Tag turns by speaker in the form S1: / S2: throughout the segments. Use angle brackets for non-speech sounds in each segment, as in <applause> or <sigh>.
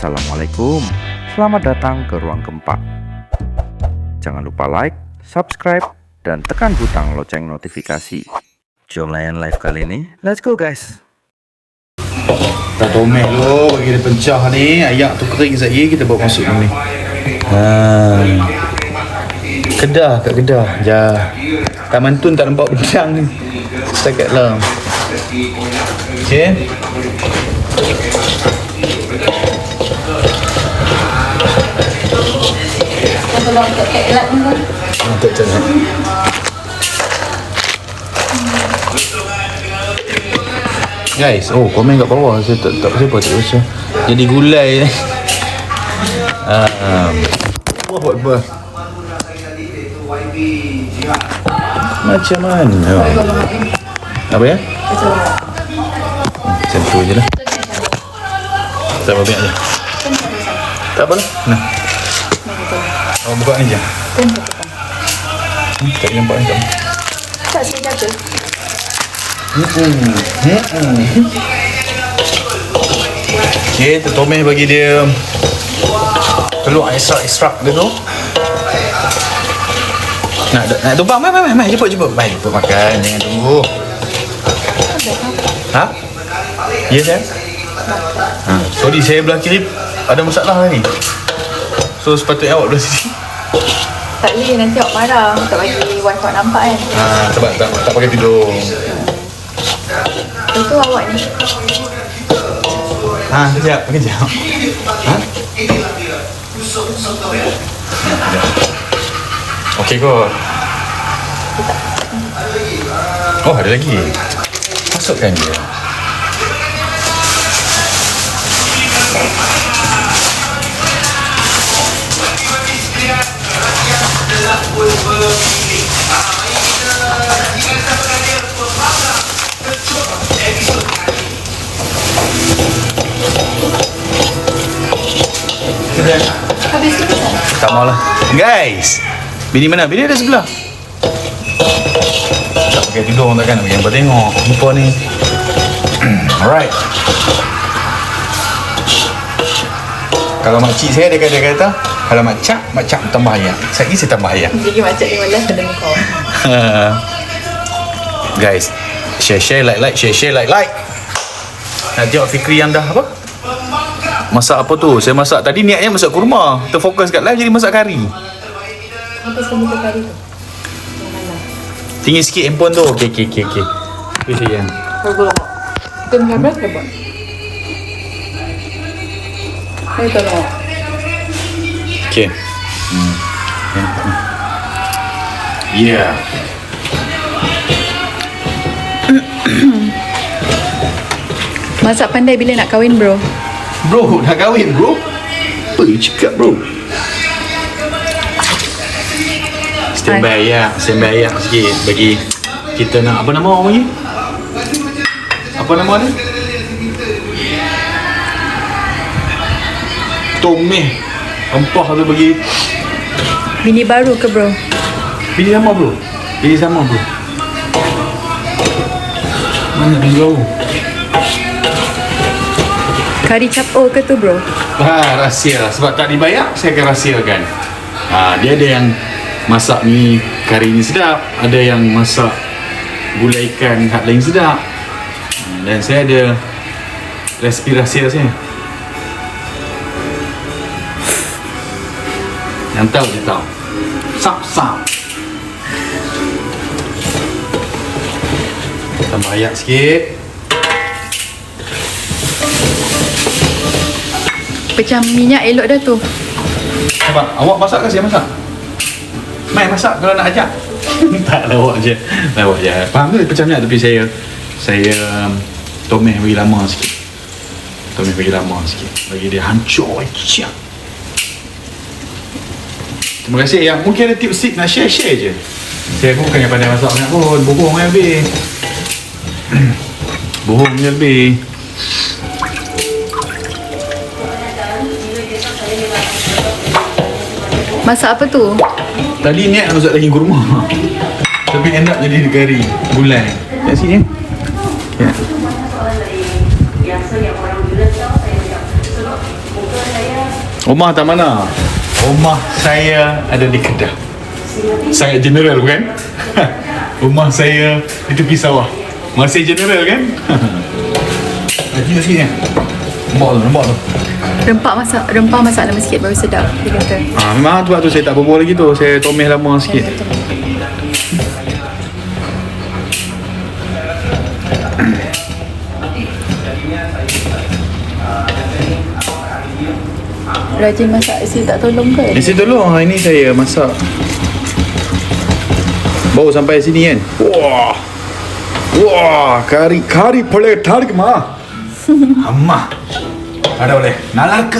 S1: Assalamualaikum, selamat datang ke Ruang Gempa. Jangan lupa like, subscribe, dan tekan butang lonceng notifikasi. Jom layan live kali ini, let's go guys!
S2: Tak tomek dulu bagi dia pecah ni Ayak tu kering sekejap kita bawa masuk ni ha. Kedah kat Kedah Ja. Taman Tun tak nampak bidang ni Setakat lah Okay
S3: Kalau untuk kek lap ni kan.
S2: Untuk macam ni Guys, oh komen kat bawah. Saya tak, tak siapa tak baca Jadi gulai um, <laughs> Apa apa? Macam mana? Apa ya? Macam tu je lah. Tak apa banyak je. Tak apa lah. Nah Oh buka ni je Hmm, tak nampak ni tak
S3: Tak saya jaga.
S2: Okay, tu Tomeh bagi dia telur ekstrak-ekstrak dia tu. Nak nak tumpang mai mai mai jemput jemput. Mai jemput makan jangan tunggu. Ha? Ya saya. Ha, sorry saya belah kiri ada masalah ni. So sepatutnya awak belah sini.
S3: Tak boleh nanti awak marah. Tak bagi wife awak nampak kan.
S2: Ha, sebab tak tak pakai tudung.
S3: Itu awak ni.
S2: Ha, kejap, kejap. Ha? Okey kot. Oh, ada lagi. Masukkan dia. Tak maulah. Guys, bini mana? Bini ada sebelah. Tak pakai tudung takkan yang kau tengok. Lupa ni. Alright. Kalau makcik saya dia kata, dia kata kalau macak, macak tambah ayam. Saya saya tambah ayam.
S3: Jadi macam ni malas pada muka.
S2: Guys, share share like like share share like like. Nak tengok Fikri yang dah apa? Masak apa tu? Saya masak tadi niatnya masak kurma. Terfokus kat live jadi masak kari.
S3: Habis kamu ke kari tu.
S2: Tinggi sikit handphone tu. Okey okey okey okey. Tu sayang.
S3: Kau. Kita ke buat? Saya awak.
S2: Okey. Hmm. Yeah.
S3: Masak pandai bila nak kahwin bro?
S2: Bro, nak kahwin bro? Apa you cakap bro? Stand by ya, stand by ya sikit bagi kita nak apa nama orang ni? Apa nama dia? Tomeh Empah tu bagi
S3: Bini baru ke bro?
S2: Pilih sama bro Pilih sama bro Mana dia tahu
S3: Kari capo ke tu bro?
S2: Ha, rahsia lah. Sebab tak dibayar, saya akan rahsiakan. Ha, dia ada yang masak ni kari ni sedap. Ada yang masak gulai ikan hak lain sedap. Ha, Dan saya ada resipi rahsia saya. Yang tahu dia tahu. Sap-sap. Tambah ayak sikit.
S3: Pecah minyak elok dah tu.
S2: Abang, awak masak ke saya masak? Mai masak kalau nak ajak. <laughs> tak lawak je. Lawak je. Faham ke pecah minyak tapi saya saya um, tomeh bagi lama sikit. Tomeh bagi lama sikit. Bagi dia hancur ciak. Terima kasih yang mungkin ada tips-tips nak share-share je. Saya pun bukan yang pandai masak banyak pun. Bohong je lebih. Bohong je lebih.
S3: Masak apa tu?
S2: Tadi niat nak masak daging kurma Tapi end up jadi kari Bulan Kat sini Ya Rumah tak mana? Rumah saya ada di Kedah. Sangat general bukan? <laughs> Rumah saya di tepi sawah. Masih general kan? <laughs> Lagi sikit kan? Nampak tu, nampak tu.
S3: Rempah masak Rempah masak lama sikit Baru sedap Dia kata
S2: Ah, memang tu waktu saya tak berbual lagi tu. Saya tomeh lama sikit.
S3: Rajin masak Isi tak tolong ke
S2: Di situ tolong. Ini saya masak. Baru sampai sini kan. Wah. Wah, kari kari boleh tarik <laughs> mah. Amma. Ada boleh. Nalak.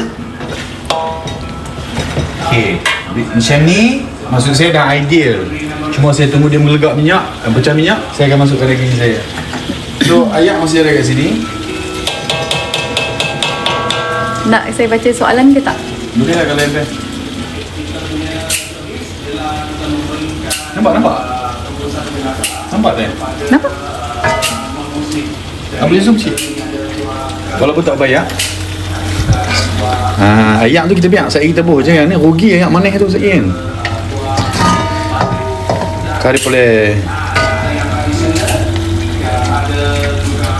S2: Okey. Macam ni maksud saya dah ideal. Cuma saya tunggu dia melegak minyak, eh, pecah minyak, saya akan masukkan daging saya. So, ayam masih ada kat sini.
S3: Nak saya baca soalan ke tak?
S2: Boleh lah kalau embel. Nampak, nampak? Nampak tak?
S3: Kenapa?
S2: Ah, boleh zoom sikit. Walaupun tak bayar. Ha, ayam tu kita biar saya kita buh jangan ni rugi ayam manis tu sekali kan. Kari boleh.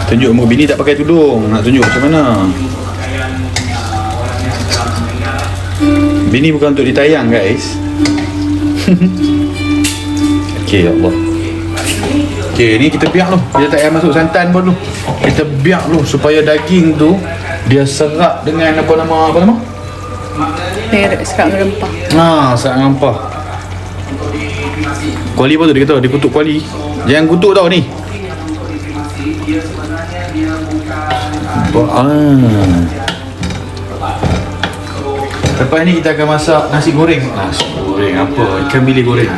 S2: Tunjuk muka bini tak pakai tudung. Nak tunjuk macam mana? Bini bukan untuk ditayang guys. <laughs> Okay ya Allah. Okay ni kita biar tu. Kita tak payah masuk santan pun tu. Kita biar tu supaya daging tu Dia serap dengan apa nama Apa nama?
S3: Saya sekarang rempah
S2: Ha, sangat nampak. Kuali apa tu dia kata? Dia kutuk kuali. Jangan kutuk tau ni. Ba- Ah. Lepas ni kita akan masak nasi goreng. Nasi goreng apa? Ikan bilis goreng.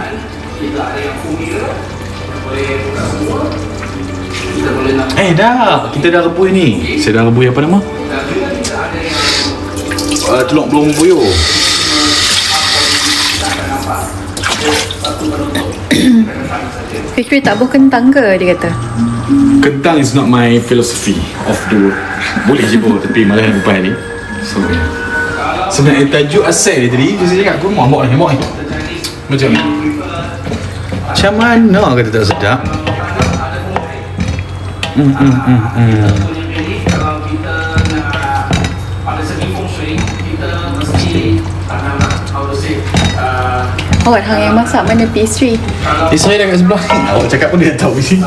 S2: Eh dah, kita dah rebus ni. Saya dah rebus apa nama? Uh, telur belum buyur.
S3: Fikri tak buh kentang ke dia kata
S2: Kentang is not my philosophy of the world. Boleh je pun tapi malah nak buat ni. So, sebenarnya tajuk asal dia tadi, dia cakap kurma mak ni, mak ni. Macam ni. Macam mana kata tak sedap? Hmm, hmm, hmm, hmm.
S3: Awak hang yang masak Mana pastry
S2: Isteri dah kat sebelah. <laughs> Awak cakap pun dia tahu sini.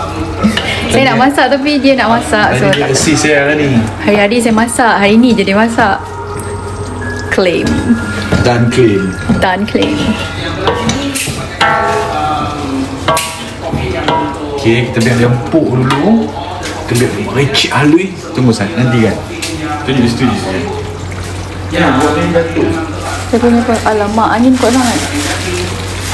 S3: Saya nak masak Tapi dia nak masak So
S2: Tadi dia
S3: tak
S2: assist saya hari ni.
S3: Hari-hari saya masak Hari ni je dia masak Claim
S2: Dan claim.
S3: Dan claim
S2: Okay, kita biar dia empuk dulu. Kita biar dia merecik halus. Tunggu saya, nanti kan. Tunjuk di studio saya. Ya, buat ni jatuh.
S3: Saya punya apa Alamak angin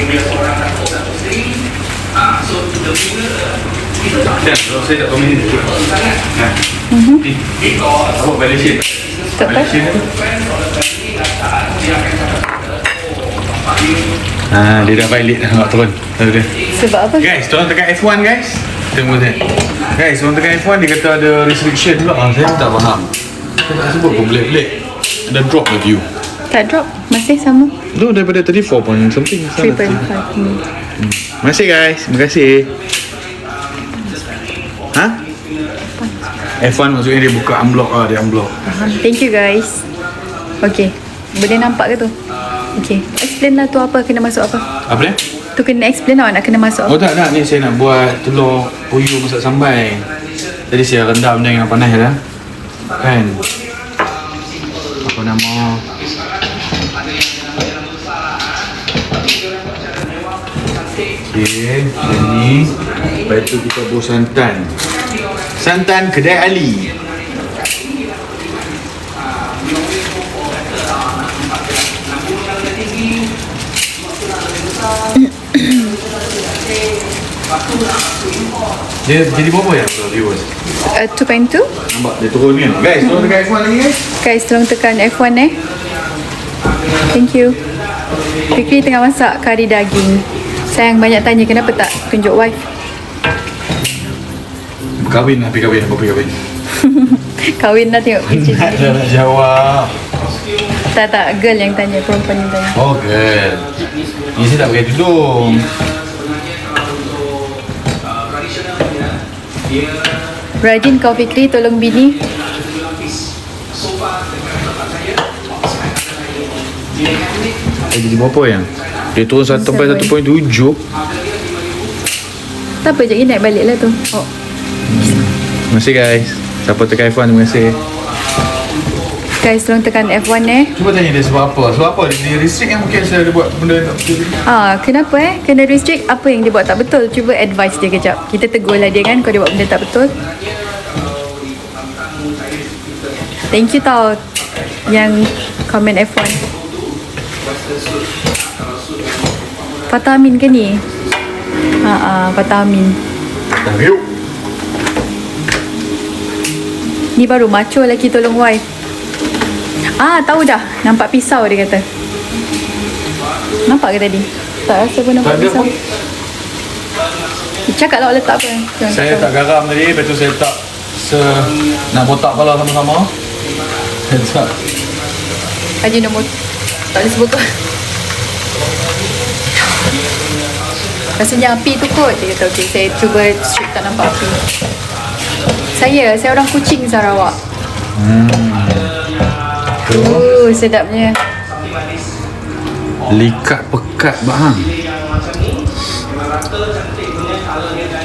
S4: mungkin dia seorang datuk satu isteri uh, so kita punya kita tak
S2: Dan, kalau saya tak komen ni.
S4: sangat because
S2: Apa valuation?
S3: Tak tahu.
S2: Valuation apa?
S4: dia akan cakap
S2: Ha, dia dah valid dah nak turun. Tahu dia.
S3: Sebab apa?
S2: Guys, tolong tekan F1 guys. Tunggu saya. Guys, tolong tekan F1 dia kata ada restriction pula. Ah, saya tak faham. Saya tak sebut pun pelik-pelik. Ada drop the view.
S3: Tak drop. Masih sama.
S2: Tu daripada 34 point something.
S3: 3.5 hmm.
S2: Terima kasih guys. Terima kasih. Ha? F1 maksudnya dia buka unblock ah, dia unblock.
S3: Thank you guys. Okay. Boleh nampak ke tu? Okay. Explain lah tu apa kena masuk apa.
S2: Apa dia?
S3: Tu kena explain lah nak kena masuk
S2: Oh
S3: apa.
S2: tak tak ni saya nak buat telur puyuh masak sambal. Jadi saya rendam dengan panas dah. Kan? Apa nama? Okey, dan ni Lepas tu kita buat santan. Santan kedai Ali. Dia jadi berapa ya viewers?
S3: Uh, 2.2
S2: Nampak dia turun kan? Guys, turun dekat F1 lagi guys.
S3: Guys tolong tekan F1 eh. Thank you. Fikri tengah masak kari daging Sayang banyak tanya kenapa tak tunjuk wife?
S2: Kahwin lah, pergi kahwin, apa pergi kahwin? <laughs>
S3: Kahwin dah tengok Fikri
S2: Tak ada nak jawab.
S3: Tak tak girl yang tanya Perempuan yang tanya.
S2: Oh girl. Ni saya tak pakai tudung.
S3: Rajin kau Fikri tolong bini.
S2: Dia jadi berapa yang? Dia turun sampai 1.7
S3: Tak apa, lagi naik balik lah tu oh.
S2: Terima kasih guys Siapa tekan F1 terima kasih
S3: Guys tolong tekan F1 eh
S2: Cuba tanya dia sebab apa Sebab apa dia restrict yang mungkin saya ada buat benda tak betul
S3: Ah, kenapa eh? Kena restrict apa yang dia buat tak betul. Cuba advice dia kejap. Kita tegur lah dia kan kalau dia buat benda tak betul. Thank you tau yang komen F1. Patah Amin ke ni? Ha ah, Patah Amin. Ni baru macho lagi tolong wife. Ah, tahu dah. Nampak pisau dia kata. Nampak ke tadi? Tak rasa pun nampak
S2: Tak
S3: pisau.
S2: pun
S3: Cakap lah letak apa. Jangan
S2: Saya tak garam tadi Lepas tu saya tak se Nak botak kepala sama-sama <laughs> Saya tak
S3: Haji nombor Tak boleh sebut Rasanya api tu kot Dia kata okay saya cuba strip tak nampak api. Saya, saya orang kucing Sarawak Uh, sedapnya.
S2: Likat pekat bang.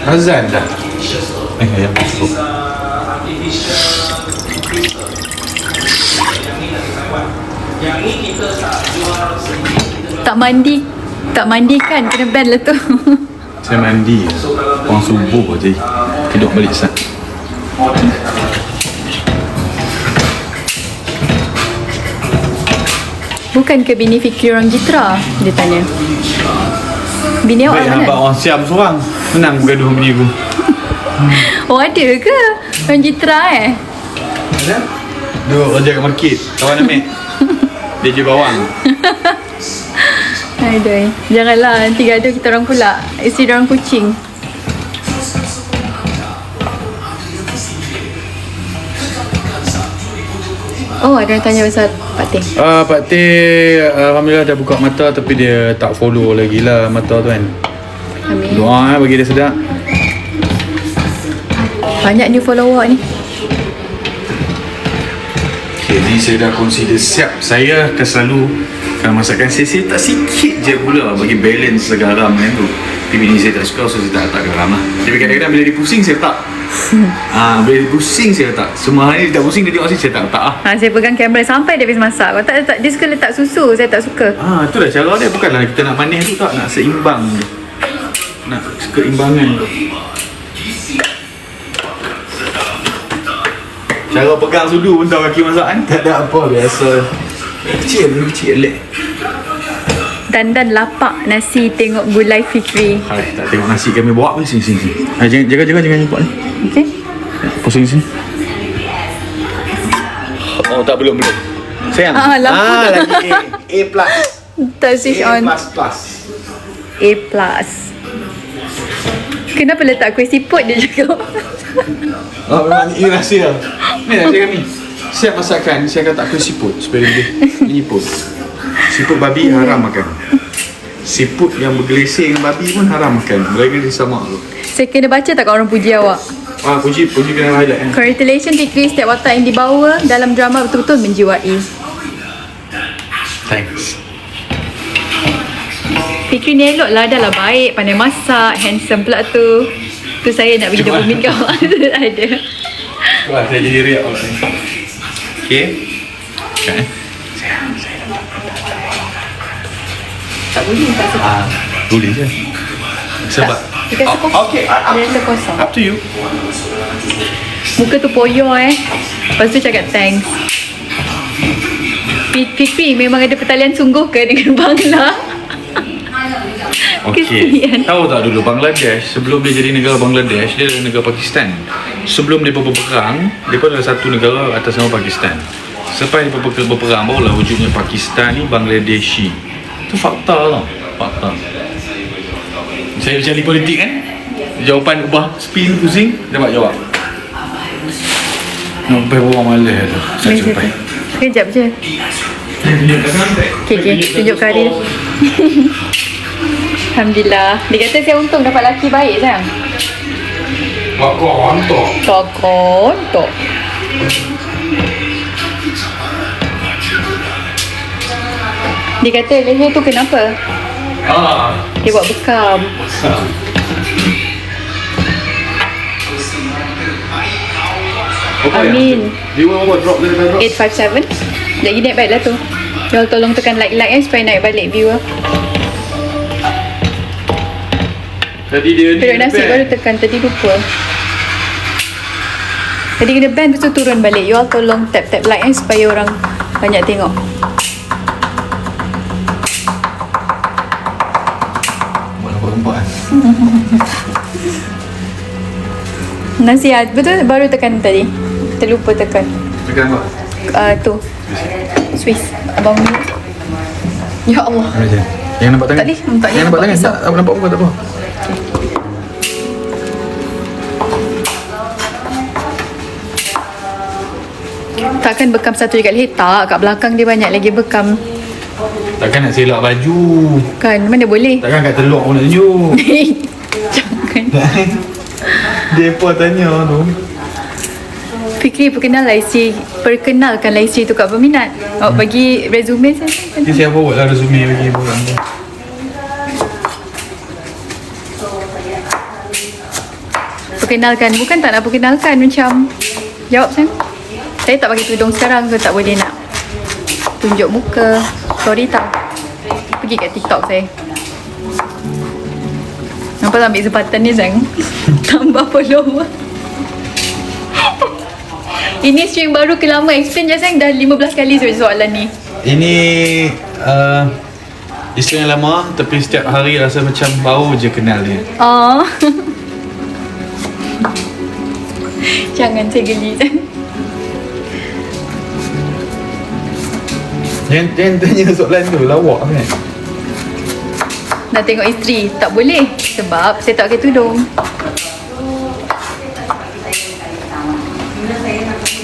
S2: Azan dah. Eh ayam masuk
S3: Tak mandi. Tak mandikan Kena ban lah tu. <laughs>
S2: Saya mandi. Orang subuh je Tidur balik sat
S3: Bukan ke bini Fikri orang Jitra Dia tanya. Bini awak
S2: Baik nampak orang siam seorang. Menang bergaduh bini aku. <laughs>
S3: Oh ada ke? Orang Jitra eh?
S2: Ada? Duduk kerja kat market. Kawan ambil Dia je bawang
S3: Aduh Janganlah nanti gaduh kita orang pula. Isteri orang kucing. Oh ada yang tanya pasal Pak Teh.
S2: Ah, Pak Teh Alhamdulillah dah buka mata Tapi dia tak follow lagi lah mata tu kan.
S3: Amin.
S2: Doa eh, bagi dia sedap.
S3: Banyak new follower ni
S2: Ni saya dah consider siap. Saya akan selalu Kalau masakan. Saya, saya tak sikit je pula Bagi balance garam kan tu. Tapi bini saya tak suka So saya tak letak garam lah. Tapi kadang-kadang bila dia pusing saya letak. <laughs> Ah, Bila dia pusing saya letak. Semua hari dia tak pusing Dia tengok saya, saya tak letak lah.
S3: Ha, Saya pegang kamera sampai dia habis masak. Kalau tak letak Dia suka letak susu Saya tak suka.
S2: Ah, itulah cara dia. Bukanlah kita nak manis tu tak nak seimbang. Nak keimbangan tu. Cara pegang sudu pun tahu kaki masak kan tak ada apa biasa. Kecil dulu kecil lek.
S3: Dan dan lapak nasi tengok gulai Fikri
S2: Hai, tak tengok nasi kami bawa pun sini sini. sini. Hai, jangan jaga jaga jangan nampak ni.
S3: Okay
S2: Pusing sini. Oh, tak belum belum. Sayang.
S3: Ah, lampu
S2: ah lagi A. A plus.
S3: Tak switch
S2: A
S3: on
S2: plus plus.
S3: A plus Kenapa letak kuih siput dia juga
S2: Oh, memang ini rahsia. Ni rahsia kami. Siap masakan, saya akan tak kuih siput supaya dia menyiput. Siput babi haram makan. Siput yang bergelesing dengan babi pun haram makan. Mereka dia sama tu.
S3: Saya kena baca tak kalau orang puji awak
S2: Ah, puji, puji kena highlight kan.
S3: Congratulations Fikri Setiap watak yang dibawa Dalam drama betul-betul menjiwai
S2: Thanks.
S3: Fikri ni elok lah Dah lah baik Pandai masak Handsome pula tu Tu saya nak bagi
S2: Cuma-
S3: dopamine kau <laughs> Ada
S2: Wah, saya jadi riak. Okay. Eh?
S3: Tak boleh tak sebab
S2: Ah, boleh je. Sebab
S3: Dia rasa kosong.
S2: Oh, Okay, up,
S3: Dia rasa kosong.
S2: up to you.
S3: Muka tu poyo eh. Lepas tu cakap thanks. Fi- Fikri memang ada pertalian sungguh ke dengan <laughs> Bangla?
S2: Okey. Tahu tak dulu Bangladesh sebelum dia jadi negara Bangladesh dia adalah negara Pakistan. Sebelum dia berperang, dia pun adalah satu negara atas nama Pakistan. Sampai dia berper- berperang barulah wujudnya Pakistan ni Bangladeshi. Itu fakta tau. Fakta. Saya ahli politik kan? Jawapan ubah spin pusing dapat jawab. Nampak orang malas tu. Saya jumpa.
S3: tu. Sekejap je. Okay, okay. Tunjuk kari. <laughs> Alhamdulillah. Dia kata saya untung dapat laki baik.
S2: Wak kau hantar.
S3: Tokon, tok. Dia kata leher tu kenapa?
S2: Ah.
S3: Dia buat bekam. Amin.
S2: Dia buat drop dia drop.
S3: 857 Sekejap lagi naik balik lah tu Y'all tolong tekan like-like eh Supaya naik balik view
S2: Tadi dia ni.
S3: Periuk nasi baru tekan Tadi lupa Tadi kena band Lepas tu turun balik Y'all tolong tap-tap like eh Supaya orang Banyak tengok
S2: kan.
S3: Nasihat Betul baru tekan tadi Terlupa tekan
S2: Tekan apa?
S3: uh, Tu Swiss Abang ni Ya Allah
S2: Yang nampak tangan?
S3: Tak boleh, nampak
S2: Yang nampak
S3: nampak
S2: tangan? Tak, nampak muka tak apa.
S3: Takkan bekam satu dekat leher? Tak kat belakang dia banyak lagi bekam.
S2: Takkan nak selak baju.
S3: Kan mana boleh?
S2: Takkan kat teluk pun nak tunjuk. <laughs>
S3: Jangan. <laughs>
S2: Dia pun tanya tu.
S3: Fikri perkenal isteri Perkenalkanlah isteri tu kat peminat. Awak bagi resume saya.
S2: Dia siap forward lah resume bagi orang tu.
S3: Perkenalkan. Bukan tak nak perkenalkan Macam Jawab sayang Saya tak pakai tudung sekarang So tak boleh nak Tunjuk muka. Sorry tak. Pergi kat TikTok saya. Nampak tak ambil kesempatan ni sayang <laughs> Tambah follower. <laughs> Ini stream baru ke lama? Explain je sayang Dah 15 kali baca soalan ni.
S2: Ini uh, isteri yang lama tapi setiap hari rasa macam bau je kenal dia.
S3: Oh. <laughs> Jangan saya geli
S2: Jangan, jangan tanya soalan tu lawak kan.
S3: Nak tengok isteri? Tak boleh. Sebab saya tak pakai tudung.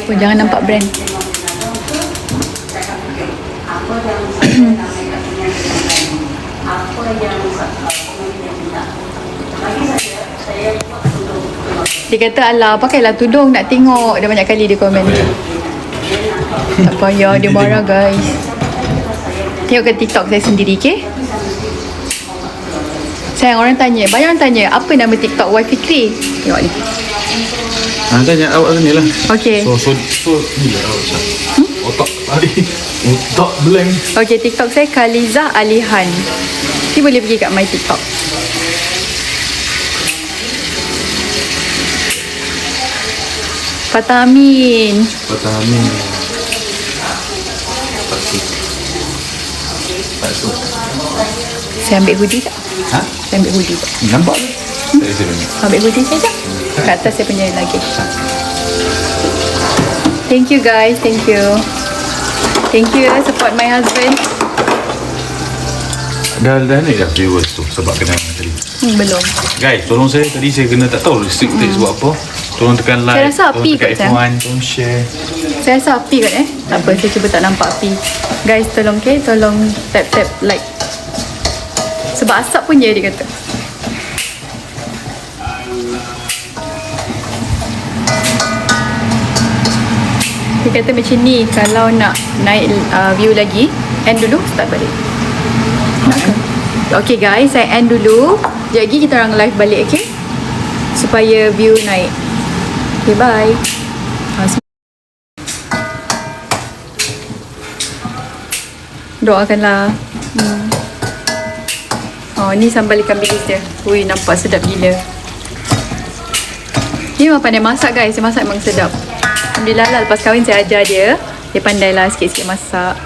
S3: Oh, jangan nampak brand. Dia kata alah pakailah tudung nak tengok. Dia banyak kali dia komen Tak payah dia marah guys? Tengok ke TikTok saya sendiri okay Sayang orang tanya. Banyak orang tanya Apa nama TikTok Wifi Fikri? Tengok ni.
S2: Ha, tanya awak sini lah.
S3: Okay
S2: So, so, so, ni lah awak macam. Otak tadi. Otak blank.
S3: Okay TikTok saya Khalizah Alihan. Nanti boleh pergi kat my TikTok. Patah Amin.
S2: Patah amin. Tak suka. Tak.
S3: Saya ambil hoodie tak?
S2: Ha?
S3: Saya ambil hoodie tak?
S2: Nampak saya tanya.
S3: Ambil hoodie saya tak? Kat atas saya punya lagi Thank you guys Thank you Thank you eh support my husband
S2: Dah dah naik dah viewers tu sebab kena tadi.
S3: hmm, Belum
S2: Guys, tolong saya tadi saya kena tak tahu restricted hmm. sebab apa. Tolong tekan like,
S3: Saya rasa api kot, Sam.
S2: F1, tolong share.
S3: Saya rasa api kot eh. Tak apa saya cuba tak nampak api. Guys tolong okay? Tolong tap tap like. Sebab asap pun je dia kata. Dia kata macam ni Kalau nak naik uh, view lagi End dulu Start balik. Nak ke? Okay guys Saya end dulu. Sekejap lagi kita orang live balik okay? Supaya view naik Okay bye Ah, Doakanlah. Hmm. Oh, ni sambal ikan bilis dia. Ui, nampak sedap gila. Dia memang pandai masak guys. Dia masak memang sedap. Alhamdulillah lah lepas kahwin saya ajar dia. Dia pandai lah sikit-sikit masak.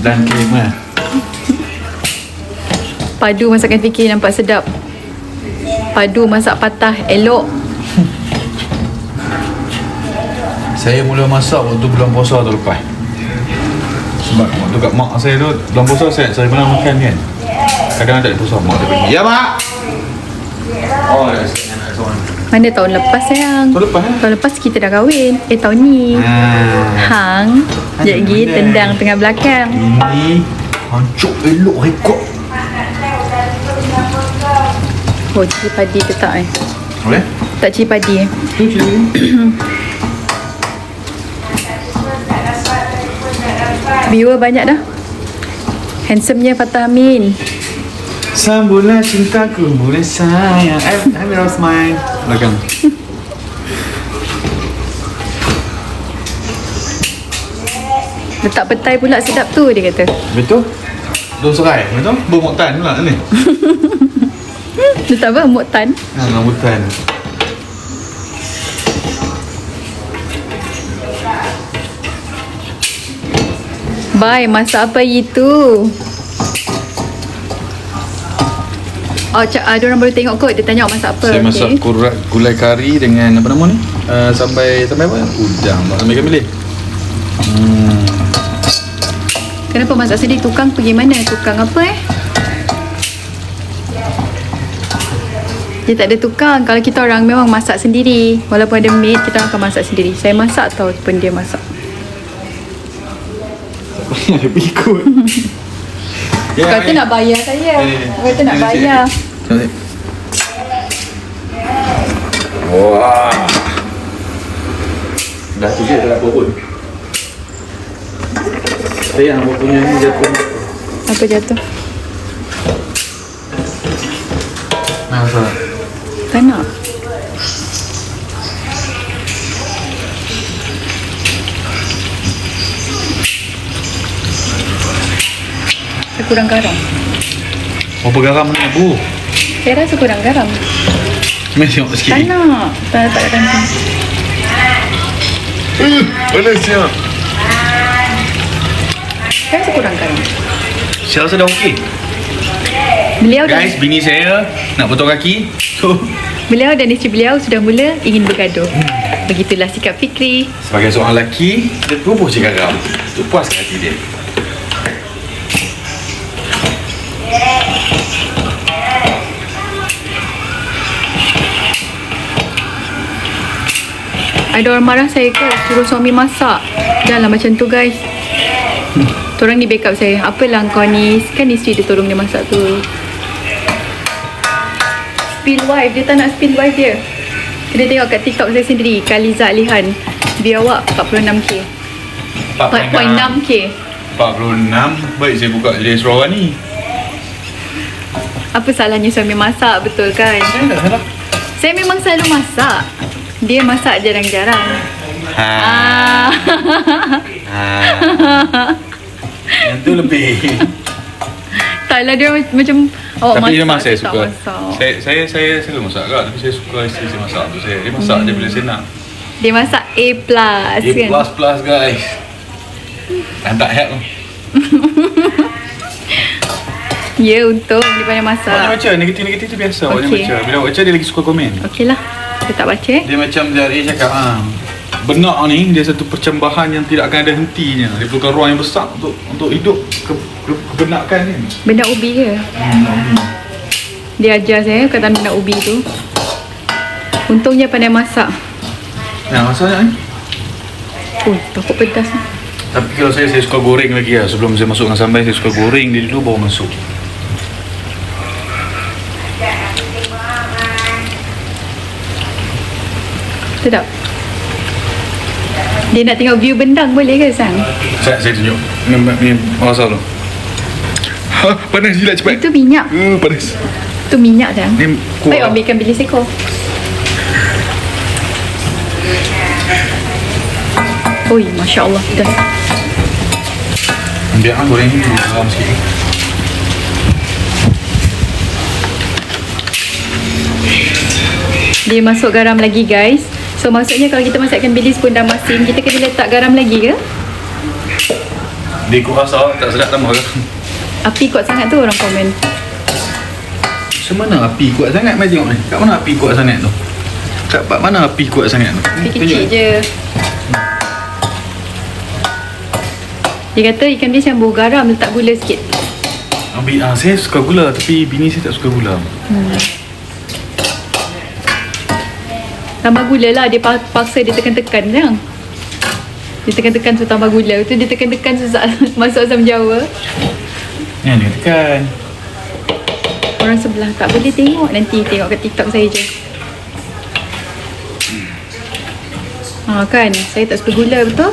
S2: Dan kema.
S3: Padu masakan fikir nampak sedap. Padu masak patah elok.
S2: Saya mula masak waktu bulan puasa tahun lepas. Sebab waktu kat mak saya tu, bulan puasa saya, saya pernah makan kan. Kadang-kadang tak ada puasa, mak dia pergi. Ya, mak! Oh, seorang.
S3: Mana tahun lepas sayang?
S2: Tahun lepas, eh?
S3: Tahun lepas kita dah kahwin. Eh tahun ni.
S2: Ah.
S3: Hang. Sekejap lagi tendang tengah belakang.
S2: Ini hancur elok rekod.
S3: Oh cili padi ke tak eh?
S2: Boleh?
S3: Tak cili padi eh?
S2: Tu cili. <clears throat>
S3: Viewer banyak dah. Handsome-nya Fatah Amin.
S2: Sambutlah cintaku mulai sayang. Eh, <laughs> I'm Rosmine. Belakang.
S3: Letak petai pula sedap tu dia kata.
S2: Betul? Dua serai, betul? Bermoktan pula ni. <laughs>
S3: Letak apa? Moktan.
S2: Ha, rambutan.
S3: Bye, masak apa itu? Oh, cak, uh, orang boleh tengok kot. Dia tanya masak apa.
S2: Saya masak
S3: okay.
S2: kurat gulai kari dengan apa nama ni? Uh, sampai sampai apa? Udang, sampai ikan bilis. Hmm.
S3: Kenapa masak sendiri? Tukang pergi mana? Tukang apa eh? Dia tak ada tukang. Kalau kita orang memang masak sendiri. Walaupun ada maid, kita orang akan masak sendiri. Saya masak ataupun dia masak.
S2: Ada pikut. ya,
S3: Kata nak bayar saya.
S2: Ni, ni.
S3: Kata nak bayar.
S2: Wah. Dah tu je dah pun. Saya yang punya ni jatuh.
S3: Apa jatuh?
S2: Nah, salah.
S3: Tak nak. Saya kurang garam.
S2: Apa garam ni bu?
S3: Saya rasa kurang garam.
S2: Mari tengok sikit.
S3: Tak nak. Tak tak ada macam.
S2: Uh, panas siap.
S3: Saya rasa kurang garam.
S2: Saya rasa dah okey.
S3: Beliau
S2: Guys,
S3: dan
S2: bini saya nak potong kaki. <laughs> So,
S3: beliau dan isteri beliau sudah mula ingin bergaduh. Begitulah sikap Fikri.
S2: sebagai seorang lelaki, dia tubuh je garam. Untuk puas hati dia.
S3: Ada orang marah saya ke suruh suami masak. Janganlah macam tu guys. Orang ni backup saya. Apalah kau ni? Kan isteri dia tolong dia masak tu. Spill wife. Dia tak nak spill wife dia. Kena tengok kat TikTok saya sendiri. Kaliza Alihan. Dia awak 46k. 4.6k.
S2: 46 Baik saya buka restoran ni
S3: Apa salahnya suami masak? Betul kan?
S2: Saya tak salah
S3: Saya memang selalu masak. Dia masak jarang-jarang.
S2: Ha,
S3: Ah.
S2: ha. Yang tu lebih <laughs>
S3: Taklah dia macam awak
S2: Tapi
S3: masak.
S2: memang saya
S3: dia
S2: suka
S3: masak.
S2: Saya saya saya selalu masak kat Tapi saya suka isteri saya masak tu saya. Dia masak dia bila saya nak
S3: Dia masak A plus
S2: A
S3: kan?
S2: plus plus guys Dan tak help <laughs>
S3: Ya untung dia pandai
S2: Awak
S3: masak.
S2: baca negatif-negatif tu biasa Awak
S3: Okey.
S2: baca Bila awak baca dia lagi suka komen
S3: Okey lah. Saya tak baca eh.
S2: Dia macam dari cakap ah, Benak ni dia satu percambahan yang tidak akan ada hentinya Dia perlukan ruang yang besar untuk untuk hidup ke, ke, kebenakan ni
S3: Benda ubi ke? Dia ajar saya kata benda ubi tu. Untungnya pandai masak.
S2: Nah masalahnya ni
S3: Oh, takut pedas ni.
S2: Tapi kalau saya, saya suka goreng lagi lah Sebelum saya masukkan sambal Saya suka goreng dia dulu baru masuk
S3: Sedap. Dia nak tengok view bendang boleh ke Sang?
S2: Saya, saya tunjuk Ni, ni awasal tu ha, Panas jilat cepat
S3: Itu minyak.
S2: uh, Panas
S3: Itu minyak Sang.
S2: Ni kuah.
S3: Baik ambilkan bilis ekor. Oi, Masya Allah. Dah.
S2: Biar kan goreng ni garam sikit.
S3: Dia masuk garam lagi guys. So maksudnya kalau kita masakkan bilis pun dah masin, kita kena letak garam lagi ke?
S2: Dia ikut rasa tak sedap tambah garam.
S3: Api kuat sangat tu orang komen.
S2: Macam mana api kuat sangat? Mari tengok ni. Kat mana api kuat sangat tu? Kat part mana api kuat sangat tu?
S3: Api
S2: Tunjuk.
S3: kecil je. Dia kata ikan bilis yang bau garam letak gula sikit.
S2: Ambil, ah, saya suka gula tapi bini saya tak suka gula.
S3: Tambah gula lah, dia pa- paksa dia tekan-tekan jangan. Dia tekan-tekan tu tambah gula. Tu dia tekan-tekan susah <laughs> masuk asam jawa.
S2: Ni dia tekan.
S3: Orang sebelah tak boleh tengok nanti tengok kat TikTok saya je. Ha kan, saya tak suka gula betul?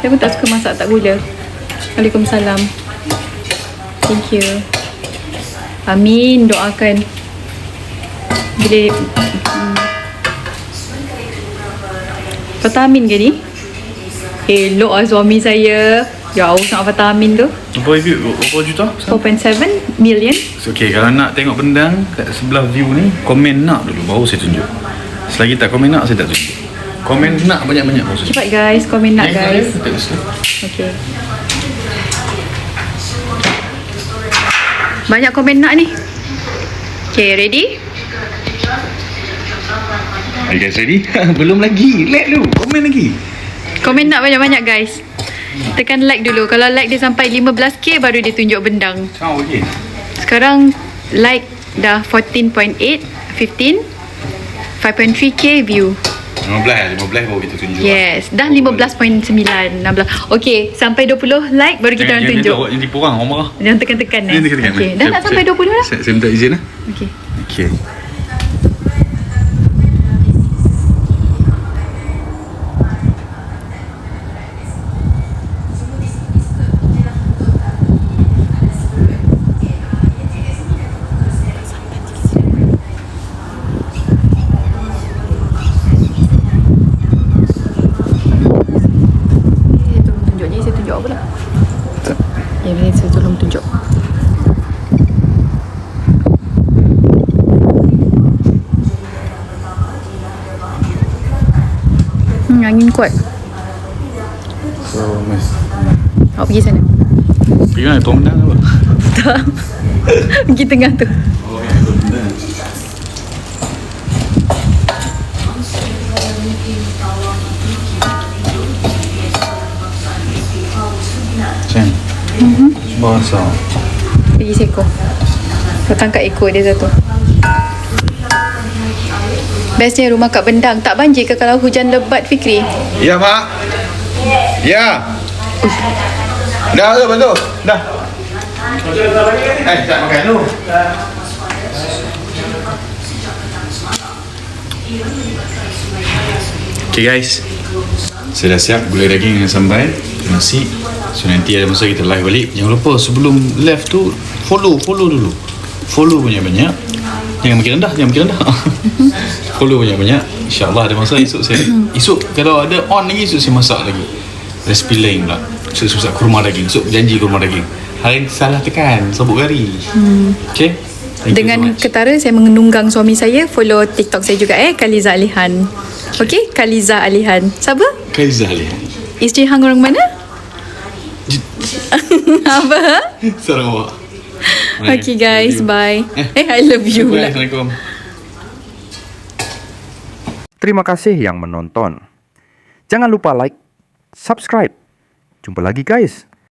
S3: Saya pun tak suka masak tak gula. Waalaikumsalam. Thank you. Amin, doakan. Bila Vitamin ke ni? Elok lah suami saya. Jauh sangat vitamin tu.
S2: Berapa view? Berapa juta?
S3: 4.7 million.
S2: So, okay, kalau nak tengok bendang kat sebelah view ni, komen nak dulu baru saya tunjuk. Selagi tak komen nak, saya tak tunjuk. Komen nak banyak-banyak baru tunjuk.
S3: Cepat guys, komen nak guys. Okay. Banyak komen nak ni. Okay, ready?
S2: Are you guys ready? <laughs> Belum lagi. Let dulu. Komen lagi.
S3: Komen nak banyak-banyak guys. Tekan like dulu. Kalau like dia sampai 15k baru dia tunjuk bendang.
S2: Kau okey.
S3: Sekarang like dah 14.8, 15, 5.3k view.
S2: 15 15 baru kita tunjuk.
S3: Yes, dah 15.9, 16. Okay, sampai 20 like baru kita orang tunjuk.
S2: Jangan tipu orang, orang marah.
S3: Jangan tekan-tekan eh.
S2: Jangan tekan-tekan.
S3: Okay, dah nak sampai 20 dah.
S2: Saya, saya minta izin lah.
S3: Okay.
S2: Okay.
S3: Angin kuat.
S2: So, mas.
S3: Awak pergi sana.
S2: Pergi mana? Tuang bendang apa?
S3: Tak. <laughs> pergi tengah tu.
S2: Oh, ya. Bendang. Macam? Bahasa.
S3: Pergi seekor. Kau tangkap ekor dia satu. Bestnya rumah Kak Bendang. Tak banjir ke kalau hujan lebat Fikri?
S2: Ya, Mak. Ya. Dah ke betul? Dah. Eh, tak makan dulu. Okay guys Saya dah siap gulai daging dengan sambal Nasi So nanti ada masa kita live balik Jangan lupa sebelum live tu Follow, follow dulu Follow banyak-banyak Jangan makin rendah, jangan makin rendah. <laughs> Follow banyak-banyak InsyaAllah ada masa esok saya Esok kalau ada on lagi Esok saya masak lagi. Resipi lain pula. Esok saya masak kurma daging. Esok janji kurma daging. Hari ni salah tekan Sabuk gari Okay Thank so
S3: Dengan
S2: much.
S3: ketara saya menunggang suami saya. Follow TikTok saya juga eh Kaliza Alihan. Okey, Kaliza Alihan. Siapa?
S2: Kaizah lihat
S3: Isteri hang orang mana? <laughs> Apa?
S2: Sarawak
S3: Okay guys, bye. Eh, I love you
S2: Bye. Assalamualaikum
S1: Terima kasih yang menonton. Jangan lupa like, subscribe. Jumpa lagi guys.